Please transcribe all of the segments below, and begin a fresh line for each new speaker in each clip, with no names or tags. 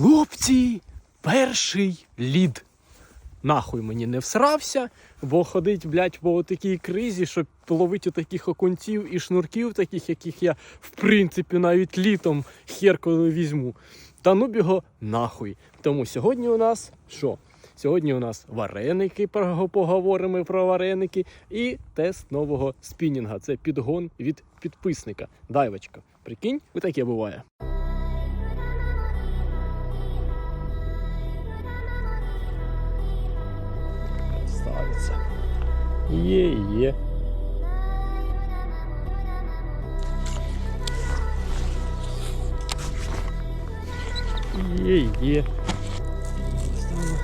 Хлопці, перший лід. Нахуй мені не всрався, бо ходить, блядь, по такій кризі, щоб ловити таких окунців і шнурків, таких, яких я, в принципі, навіть літом хер коли візьму. Та ну б його нахуй. Тому сьогодні у нас що? Сьогодні у нас вареники, про- поговоримо про вареники, і тест нового спінінга. Це підгон від підписника. Дайвочка. Прикинь, таке буває. Ставиться. Є, є. Є, є. Стало.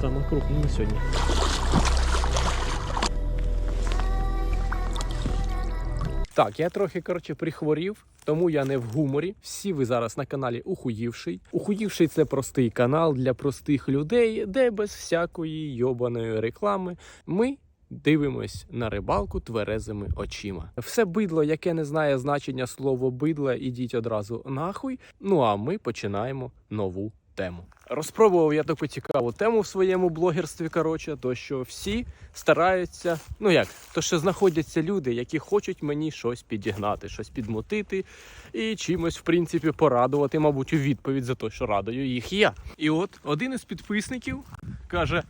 Саме крупне на сьогодні. Так, я трохи коротше прихворів, тому я не в гуморі. Всі ви зараз на каналі Ухуївший. Ухуївший це простий канал для простих людей, де без всякої йобаної реклами ми. Дивимось на рибалку тверезими очима. Все бидло, яке не знає значення слова бидла, ідіть одразу нахуй. Ну а ми починаємо нову тему. Розпробував я таку цікаву тему в своєму блогерстві. Коротше, то що всі стараються, ну як, то що знаходяться люди, які хочуть мені щось підігнати, щось підмотити і чимось, в принципі, порадувати, мабуть, у відповідь за те, що радую їх я. І от один із підписників каже: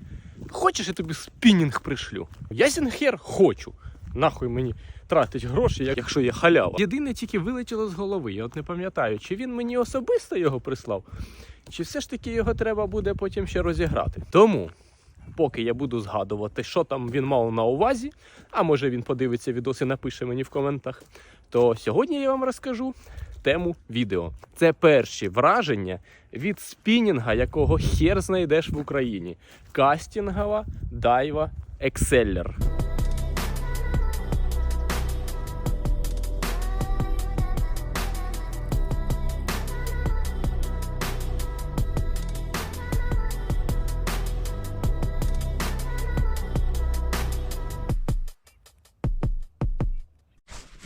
Хочеш, я тобі спінінг пришлю? Ясен хер хочу. Нахуй мені тратить гроші, якщо є халява. Єдине тільки вилетіло з голови. Я от не пам'ятаю, чи він мені особисто його прислав, чи все ж таки його треба буде потім ще розіграти. Тому, поки я буду згадувати, що там він мав на увазі, а може він подивиться відос і напише мені в коментах, то сьогодні я вам розкажу тему відео. Це перші враження від спінінга, якого хер знайдеш в Україні. Кастінгова дайва екселлер.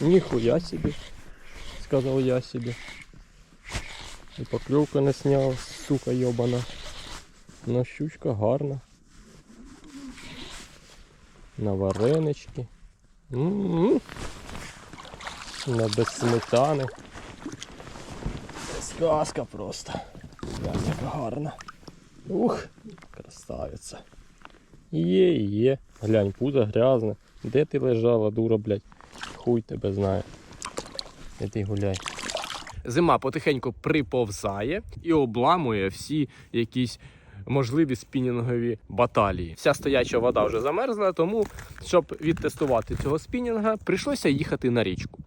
Ніхуя собі, сказав я собі. І покльовку не сняв, сука йобана. Ну, щучка гарна. На варенички. М-м-м. На без сметани. Сказка просто. Як яка гарна. Ух, красавиця. Є, є. Глянь, пузо грязне. Де ти лежала, дура, блядь? Хуй тебе знає. Іди гуляй. Зима потихеньку приповзає і обламує всі якісь можливі спінінгові баталії. Вся стояча вода вже замерзла, тому, щоб відтестувати цього спінінга, прийшлося їхати на річку.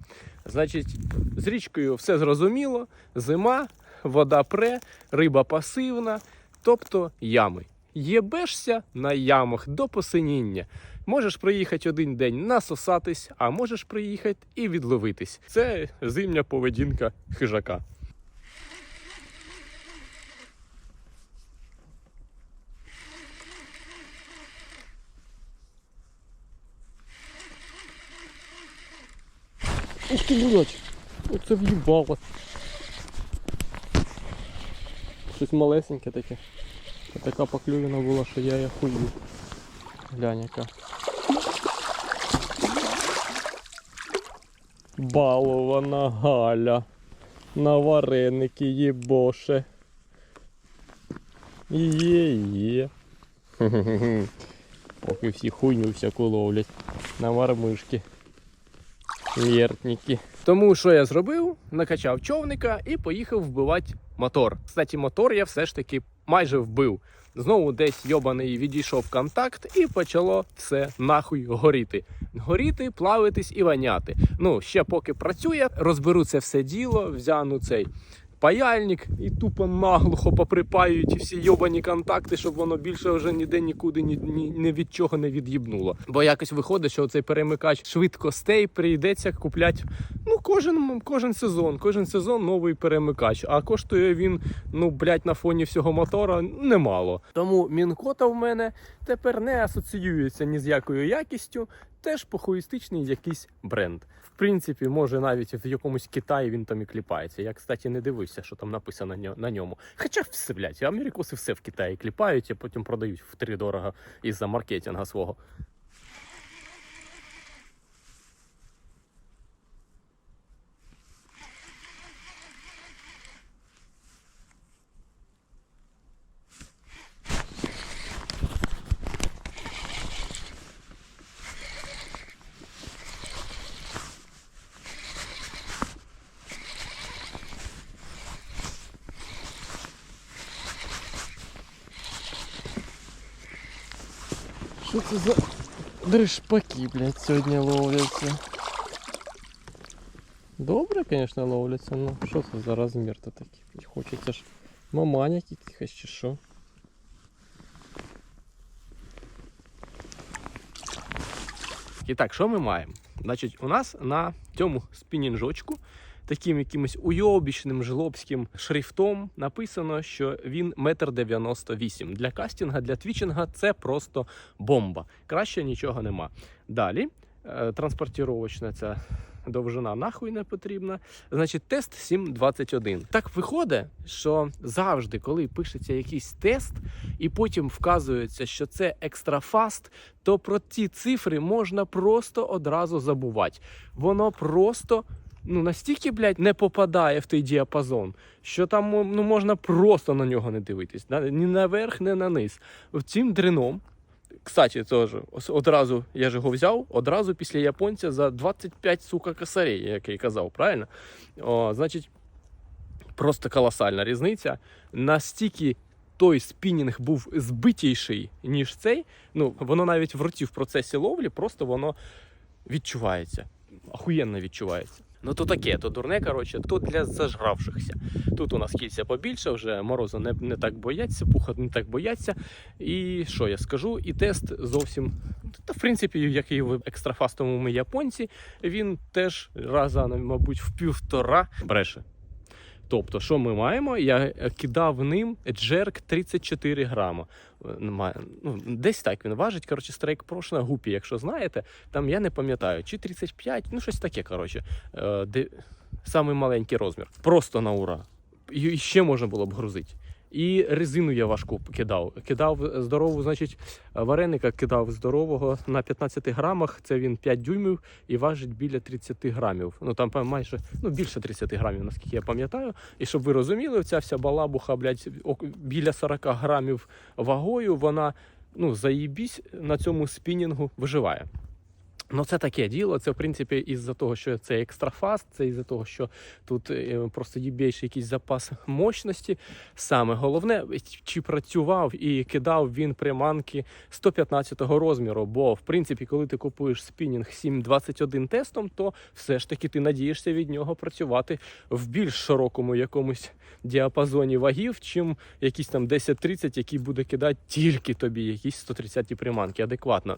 Значить, з річкою все зрозуміло. Зима, вода пре, риба пасивна, тобто ями. Єбешся на ямах до посиніння. Можеш приїхати один день насосатись, а можеш приїхати і відловитись. Це зимня поведінка хижака. Ух ти, блядь! Оце в'їбало. Щось малесеньке таке. Така поклювина була, що я хую. Глянь яка. Балована Галя. На вареники їбоше. Є, є. Поки всі хуйню всяку ловлять. На мармишки. Вертники. Тому що я зробив? Накачав човника і поїхав вбивати мотор. Кстати, мотор я все ж таки майже вбив. Знову десь йобаний відійшов контакт і почало все нахуй горіти. Горіти, плавитись і ваняти. Ну, ще поки працює, розберу це все діло, взяну цей паяльник і тупо наглухо поприпаю ті всі йобані контакти, щоб воно більше вже ніде нікуди ні, ні, ні від чого не від'їбнуло. Бо якось виходить, що цей перемикач швидкостей прийдеться купляти ну, кожен, кожен сезон, кожен сезон новий перемикач. А коштує він, ну, блядь, на фоні всього мотора немало. Тому мінкота в мене тепер не асоціюється ні з якою якістю, теж похуїстичний якийсь бренд. В принципі, може навіть в якомусь Китаї він там і кліпається. Я, кстати, не дивився, що там написано на ньому. Хоча все, блядь, америкоси все в Китаї кліпають, а потім продають втридорога із-за маркетинга свого. Що це за дришпаки, блядь, сьогодні ловляться? Добре, звісно, ловляться, ну що це за розмір то такий? Хочеться ж маманять якихось чи що. І так, що ми маємо? Значить, у нас на цьому спінінжочку таким якимось уйобічним жлобським шрифтом написано, що він метр дев'яносто вісім. Для кастінга, для твічинга це просто бомба. Краще нічого нема. Далі е, транспортіровочна ця довжина нахуй не потрібна. Значить, тест 7.21. Так виходить, що завжди, коли пишеться якийсь тест, і потім вказується, що це екстрафаст, то про ці цифри можна просто одразу забувати. Воно просто. Ну, настільки, блядь, не попадає в той діапазон, що там ну, можна просто на нього не дивитись. Ні наверх, ні на низ. Цим дрином, кстати, теж одразу я ж його взяв, одразу після японця за 25 сука косарей, як я казав, правильно? О, значить, просто колосальна різниця. Настільки той спінінг був збитійший, ніж цей. Ну, воно навіть в роті в процесі ловлі, просто воно відчувається. Охуєнно відчувається. Ну то таке, то дурне, коротше, то для зажравшихся. Тут у нас кільця побільше, вже морозу не, не так бояться, пуха не так бояться. І що я скажу? І тест зовсім, та в принципі, як і в екстрафастовому японці, він теж раза, мабуть, в півтора бреше. Тобто, що ми маємо? Я е, кидав ним джерк 34 грама. Е, Ну, десь так він важить. Коротше, страйк Pro на гупі, якщо знаєте, там я не пам'ятаю, чи 35, ну щось таке. Коротше, Е, де... Самий маленький розмір. Просто на ура. І ще можна було б грузити. І резину я важку кидав. Кидав здорову, значить, вареника кидав здорового на 15 грамах. Це він 5 дюймів і важить біля 30 грамів. Ну там майже ну, більше 30 грамів, наскільки я пам'ятаю. І щоб ви розуміли, ця вся балабуха, блядь, біля 40 грамів вагою, вона ну, заїбісь на цьому спінінгу виживає. Ну, це таке діло. Це в принципі із-за того, що це екстрафаст, це із-за того, що тут е, просто є більший якийсь запас мощності. Саме головне, чи працював і кидав він приманки 115-го розміру. Бо в принципі, коли ти купуєш спінінг 7.21 тестом, то все ж таки ти надієшся від нього працювати в більш широкому якомусь діапазоні вагів, чим якісь там 10-30, який буде кидати тільки тобі якісь 130-ті приманки адекватно.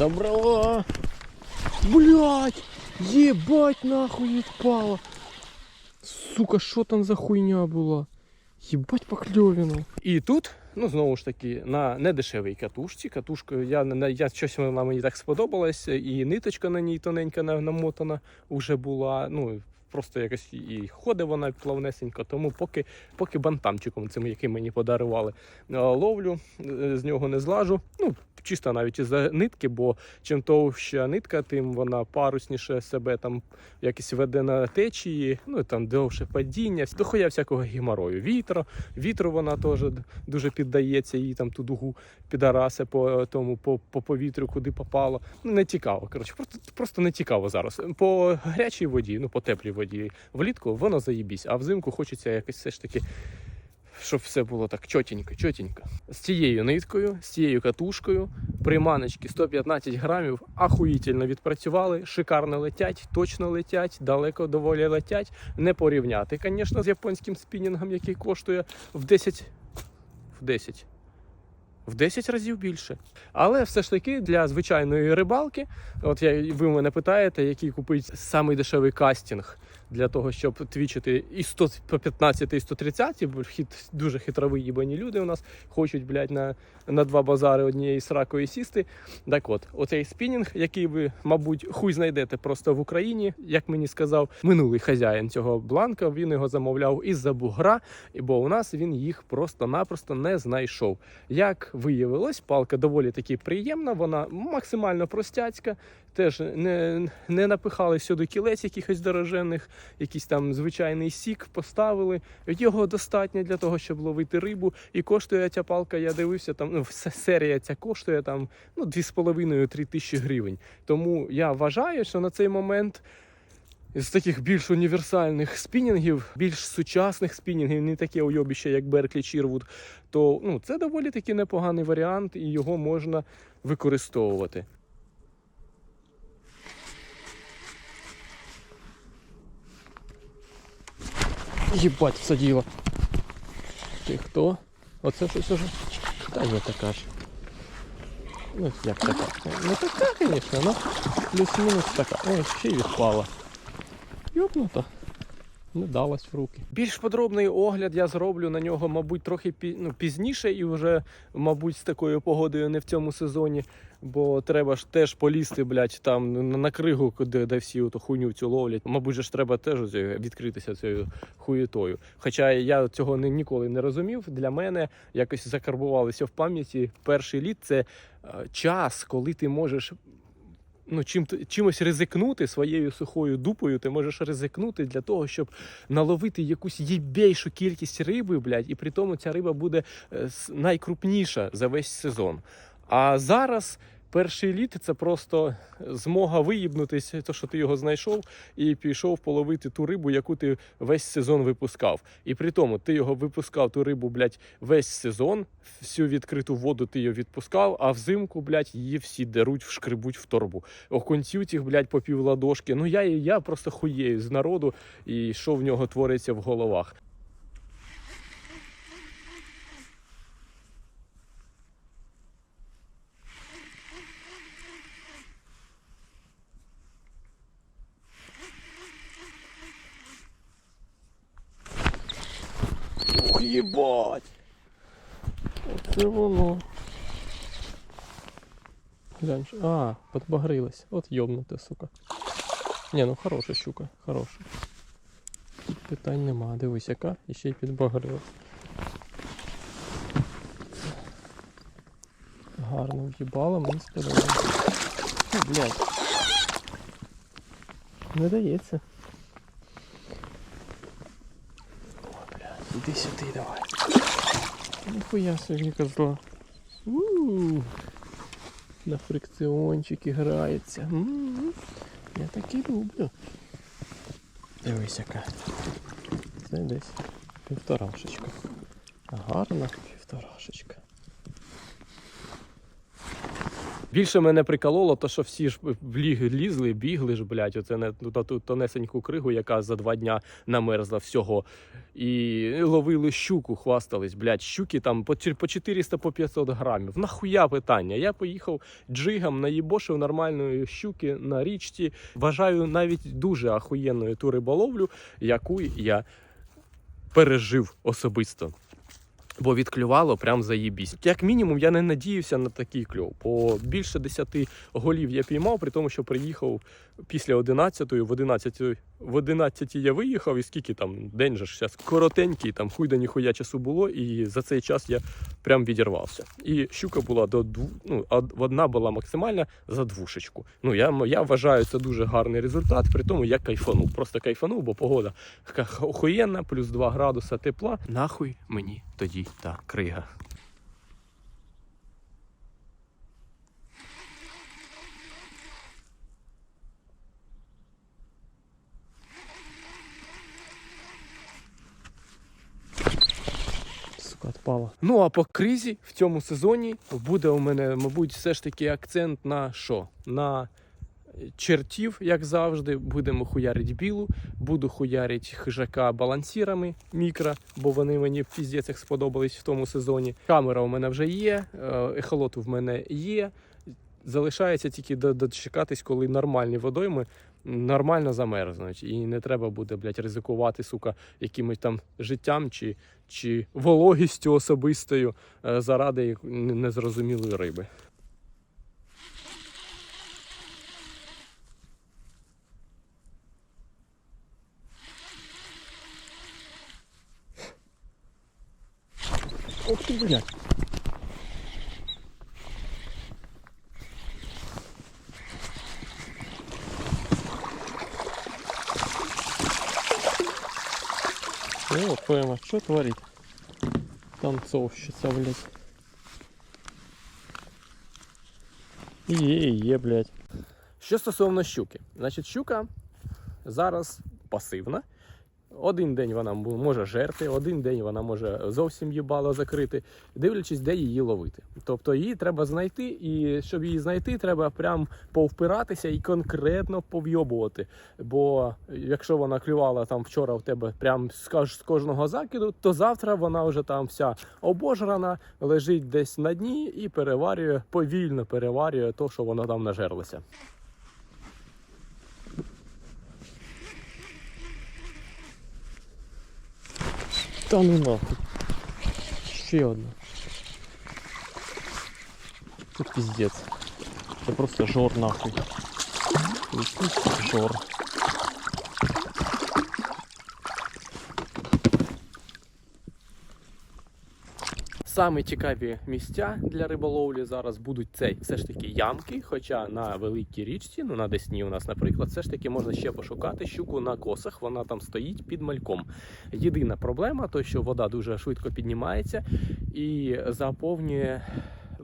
Доброго! Блять! Ебать нахуй відпало! Сука, що там за хуйня була? Єбать покльовіну. І тут, ну знову ж таки, на недешевій катушці. Катушка, я, на- я щось вона мені так сподобалась, і ниточка на ній тоненька намотана вже була. Ну, просто якось і ходить вона плавнесенько, тому поки, поки бантамчиком цим, який мені подарували, е, ловлю, е, з нього не злажу. Ну, чисто навіть із за нитки, бо чим товща нитка, тим вона парусніше себе там якось веде на течії, ну там довше падіння, дохуя всякого геморою. Вітру, вітру вона теж дуже піддається, їй там ту дугу підарасе по тому, по, по повітрю, куди попало. Ну не цікаво. Коротше, просто, просто не цікаво зараз. По гарячій воді, ну по теплій воді влітку воно заїбісь, а взимку хочеться якось все ж таки щоб все було так чотенько, чотенько. З цією ниткою, з цією катушкою, приманочки 115 грамів, ахуїтельно відпрацювали, шикарно летять, точно летять, далеко доволі летять. Не порівняти, звісно, з японським спінінгом, який коштує в 10. В 10. В 10 разів більше. Але все ж таки для звичайної рибалки, от я, ви мене питаєте, який купить самий дешевий кастинг для того, щоб твічити і 115, і 130, бо хід дуже хитрові їбані люди у нас хочуть, блядь, на, на два базари однієї сракою сісти. Так от, оцей спінінг, який ви, мабуть, хуй знайдете просто в Україні, як мені сказав минулий хазяїн цього бланка, він його замовляв із-за бугра, бо у нас він їх просто-напросто не знайшов. Як виявилось, палка доволі таки приємна, вона максимально простяцька. Теж не, не напихали сюди кілець якихось дорожених, якийсь там звичайний сік поставили. Його достатньо для того, щоб ловити рибу. І коштує ця палка, я дивився, там ну, вся серія ця коштує там ну, 2,5-3 тисячі гривень. Тому я вважаю, що на цей момент. З таких більш універсальних спінінгів, більш сучасних спінінгів, не таке уйобіще, як Берклі Чірвуд, то ну, це доволі таки непоганий варіант, і його можна використовувати. Єбать, всаділо. Ти хто? Оце щось уже. Та не така ж. Ну, як така? Не така, звісно, але плюс-мінус така. Ой, ще й відпала. Йопнуто. Не далась в руки. Більш подробний огляд я зроблю на нього, мабуть, трохи ну, пізніше і вже, мабуть, з такою погодою не в цьому сезоні. Бо треба ж теж полізти, блядь, там на, кригу, де, де всі ту хуйню цю ловлять. Мабуть, же ж треба теж відкритися цією хуєтою. Хоча я цього не, ніколи не розумів. Для мене якось закарбувалося в пам'яті. Перший літ це е, час, коли ти можеш ну, чим, чимось ризикнути своєю сухою дупою, ти можеш ризикнути для того, щоб наловити якусь єбейшу кількість риби, блядь, і при тому ця риба буде е, найкрупніша за весь сезон. А зараз. Перший літ це просто змога виїбнутись, то що ти його знайшов, і пішов половити ту рибу, яку ти весь сезон випускав. І при тому ти його випускав ту рибу, блядь, весь сезон, всю відкриту воду ти її відпускав, а взимку, блядь, її всі деруть, вшкребуть в торбу. Окунців тих, блядь, по пів ладошки. Ну я, я просто хуєю з народу і що в нього твориться в головах. Ух, їбать! Оце воно. Глянь, а, подбагрилась. От йобнуте, сука. Ні, ну хороша щука, хороша. Тут питань нема. Дивись, яка і ще й підбагрилась. Гарно в'їбала, мені сподобалося. Фу, блядь. Не дається. О, блядь, іди сюди, давай. Ніхуя собі козла. У-у-у. На фрикціончики грається. М, Я так і люблю. Дивись яка. Це десь півторашечка. Гарна півторашечка. Більше мене прикололо, то що всі ж лізли, бігли ж, блядь, оце не ну, на ту тонесеньку кригу, яка за два дня намерзла всього. І ловили щуку, хвастались, блядь, щуки там по по 400 по 500 грамів. Нахуя питання? Я поїхав джигом, наїбошив нормальної щуки на річці. Вважаю навіть дуже ахуєнною ту риболовлю, яку я пережив особисто. Бо відклювало прям заєбісь. Як мінімум, я не надіявся на такий кльов. Бо більше 10 голів я піймав, при тому, що приїхав після 11-ї, в 11 в 11 я виїхав, і скільки там день же ж зараз коротенький, там хуй да ніхуя часу було, і за цей час я прям відірвався. І щука була до дву, ну, одна була максимальна за двушечку. Ну я, я вважаю, це дуже гарний результат. При тому я кайфанув. Просто кайфанув, бо погода охуєнна, плюс 2 градуса тепла. Нахуй мені тоді та крига. Попало. Ну а по кризі в цьому сезоні буде у мене, мабуть, все ж таки акцент на що? На чертів, як завжди, будемо хуярити білу, буду хуярити хижака балансірами мікро, бо вони мені піздець як сподобались в тому сезоні. Камера у мене вже є, е, ехолот в мене є. Залишається тільки дочекатись, коли нормальні водойми нормально замерзнуть. І не треба буде, блядь, ризикувати, сука, якимось там життям чи, чи вологістю особистою е, заради незрозумілої риби. Ох ти, блядь. О, пойма, что творит? Танцовщица, блядь. Є, є, блядь. Що стосовно щуки. Значить, щука зараз пасивна. Один день вона може жерти, один день вона може зовсім їбало закрити, дивлячись, де її ловити. Тобто її треба знайти, і щоб її знайти, треба прям повпиратися і конкретно повйобувати. Бо якщо вона клювала там вчора в тебе прям з кожного закиду, то завтра вона вже там вся обожрана, лежить десь на дні і переварює, повільно переварює то, що вона там нажерлася. Та ну нахуй. Ще одна. Це піздець. Це просто жор нахуй. Якийсь жор. Саме цікаві місця для риболовлі зараз будуть це все ж таки ямки. Хоча на великій річці, ну на Десні у нас, наприклад, все ж таки можна ще пошукати щуку на косах. Вона там стоїть під мальком. Єдина проблема, то що вода дуже швидко піднімається і заповнює.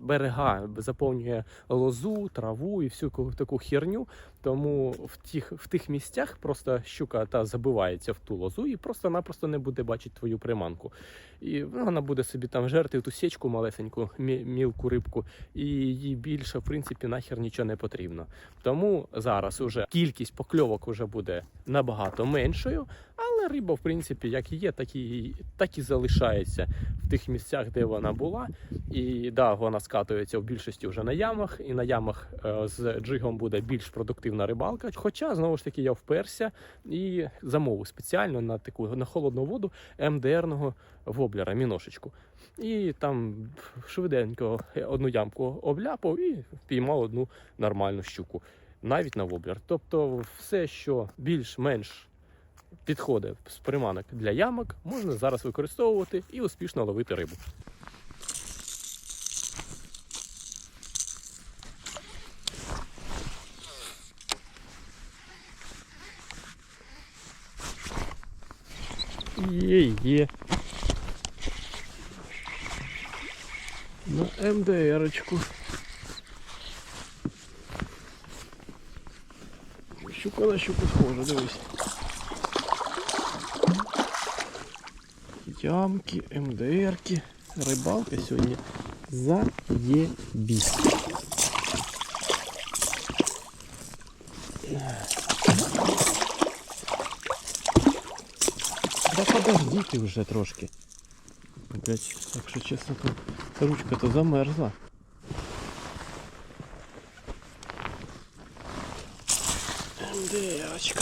Берега заповнює лозу, траву і всю ку- таку херню. Тому в тих, в тих місцях просто щука та забивається в ту лозу і просто-напросто не буде бачити твою приманку. І вона буде собі там жерти ту січку малесеньку, мі- мілку рибку, і їй більше, в принципі, нахер нічого не потрібно. Тому зараз уже кількість покльовок вже буде набагато меншою, але риба, в принципі, як і є, так і, так і залишається в тих місцях, де вона була. І да, вона скатується в більшості вже на ямах, і на ямах е, з джигом буде більш продуктивна рибалка. Хоча знову ж таки я вперся і замовив спеціально на таку на холодну воду МДРного воблера, міношечку. І там швиденько одну ямку обляпав і піймав одну нормальну щуку, навіть на воблер. Тобто, все, що більш-менш підходить з приманок для ямок, можна зараз використовувати і успішно ловити рибу. Є, є. На МДРочку. Щука на щуку схожа, дивись. Ямки, МДРки, рибалка сьогодні заєбісь. Ти вже трошки. Блять, якщо чесно, то ручка то замерзла. МДРочка.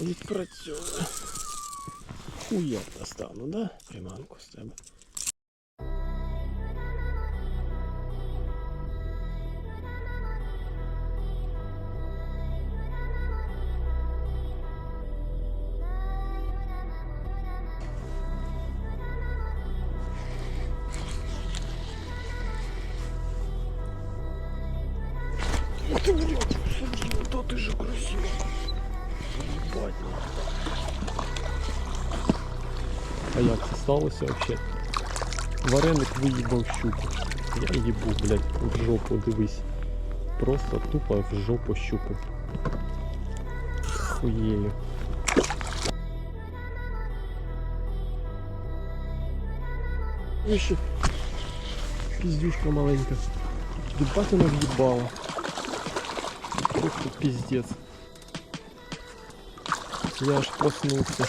Відпрацьовує. Хуя достану, да? Приманку з тебе. Блядь, вот ты же красиво. Ебать, А як це сталося взагалі? Вареник виїбав щуку. Я їбу, блядь, в жопу, дивись. Просто тупо в жопу щуку. Хуєю. Ой, ще піздюшка маленька. Їбати не в'їбала. Ти піздець. Я аж проснувся.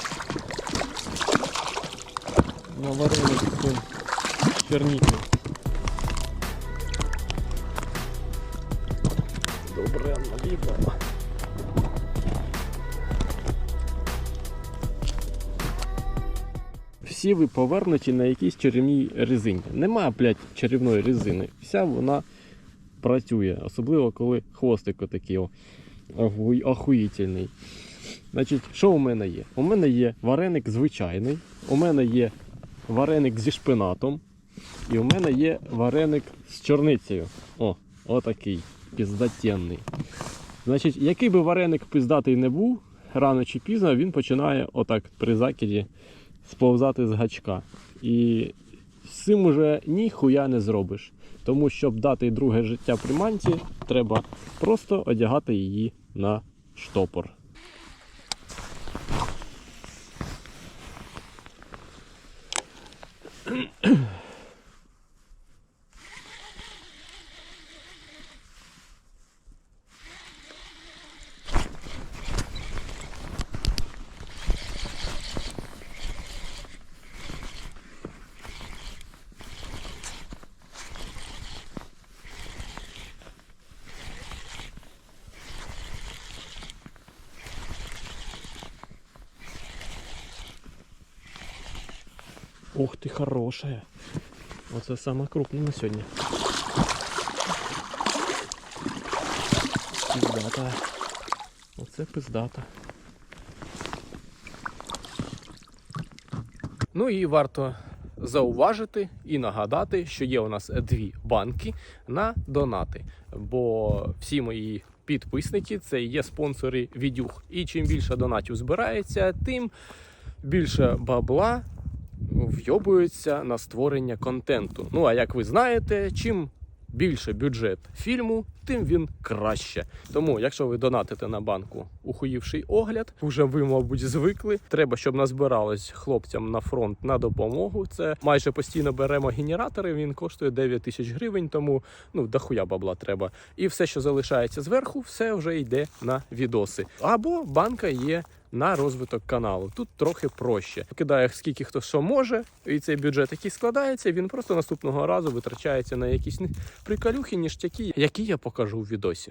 На вареник таким черніком. Добре, нав'їбала. Всі ви повернуті на якійсь чарівній резині. Нема, блядь, чарівної резини. Вся вона працює, особливо коли хвостик отакий о, ахуїтельний. Значить, що у мене є? У мене є вареник звичайний, у мене є вареник зі шпинатом, і у мене є вареник з чорницею. О, отакий, піздатенний. Значить, який би вареник пиздатий не був, рано чи пізно він починає отак при закиді сповзати з гачка. І з цим уже ніхуя не зробиш. Тому щоб дати друге життя приманці, треба просто одягати її на штопор. Ух ти, хорошая. Оце сама крупна на сьогодні. Пиздата. Оце пиздата. Ну і варто зауважити і нагадати, що є у нас дві банки на донати. Бо всі мої підписники це є спонсори відюх. І чим більше донатів збирається, тим більше бабла вйобуються на створення контенту. Ну а як ви знаєте, чим більше бюджет фільму, тим він краще. Тому, якщо ви донатите на банку ухуївший огляд, вже ви, мабуть, звикли. Треба, щоб назбиралось хлопцям на фронт на допомогу. Це майже постійно беремо генератори. Він коштує 9 тисяч гривень, тому ну дохуя бабла треба. І все, що залишається зверху, все вже йде на відоси. Або банка є на розвиток каналу. Тут трохи проще. Кидає скільки хто що може, і цей бюджет, який складається, він просто наступного разу витрачається на якісь прикалюхи, ніж такі, які я покажу в відосі.